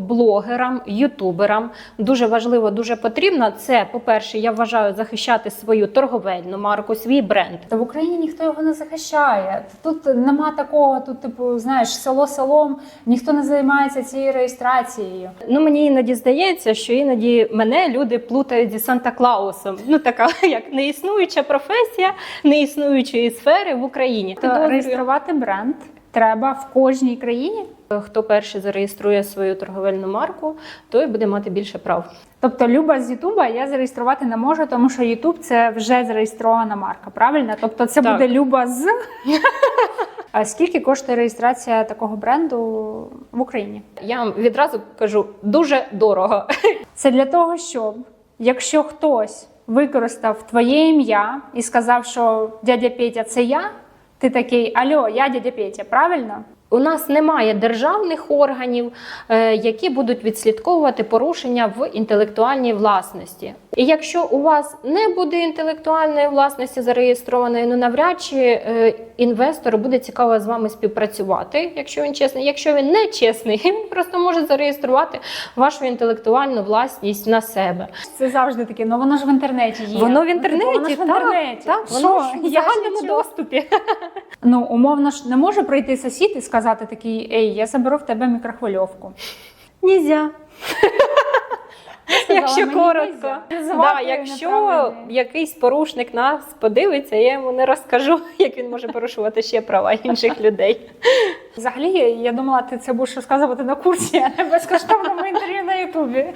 Блогерам, ютуберам дуже важливо, дуже потрібно. Це, по-перше, я вважаю захищати свою торговельну марку, свій бренд. Та в Україні ніхто його не захищає. Тут нема такого, тут, типу, знаєш, село селом, ніхто не займається цією реєстрацією. Ну мені іноді здається, що іноді мене люди плутають зі Санта Клаусом. Ну така як неіснуюча професія, неіснуючої сфери в Україні. То реєструвати бренд треба в кожній країні. Хто перший зареєструє свою торговельну марку, той буде мати більше прав. Тобто, Люба з Ютуба я зареєструвати не можу, тому що Ютуб це вже зареєстрована марка, правильно? Тобто це Так. буде Люба з. А скільки коштує реєстрація такого бренду в Україні? Я вам відразу кажу дуже дорого. Це для того, щоб якщо хтось використав твоє ім'я і сказав, що дядя Петя це я, ти такий Альо, я дядя Петя, правильно? У нас немає державних органів, е, які будуть відслідковувати порушення в інтелектуальній власності. І якщо у вас не буде інтелектуальної власності зареєстрованої, ну навряд чи е, інвестору буде цікаво з вами співпрацювати, якщо він чесний. Якщо він не чесний, він просто може зареєструвати вашу інтелектуальну власність на себе. Це завжди таке, ну воно ж в інтернеті є. Воно в Ну, типу, інтернеті, воно ж в так, інтернеті. так, Що? воно ж в загальному доступі. Ну, умовно ж не може прийти сусід і сказати такий: Ей, я заберу в тебе мікрохвильовку. Нельзя. Якщо коротко, да, якщо якийсь порушник нас подивиться, я йому не розкажу, як він може порушувати ще права інших людей. Взагалі, я думала, ти це будеш розказувати на курсі, а не безкоштовному інтерв'ю на Ютубі.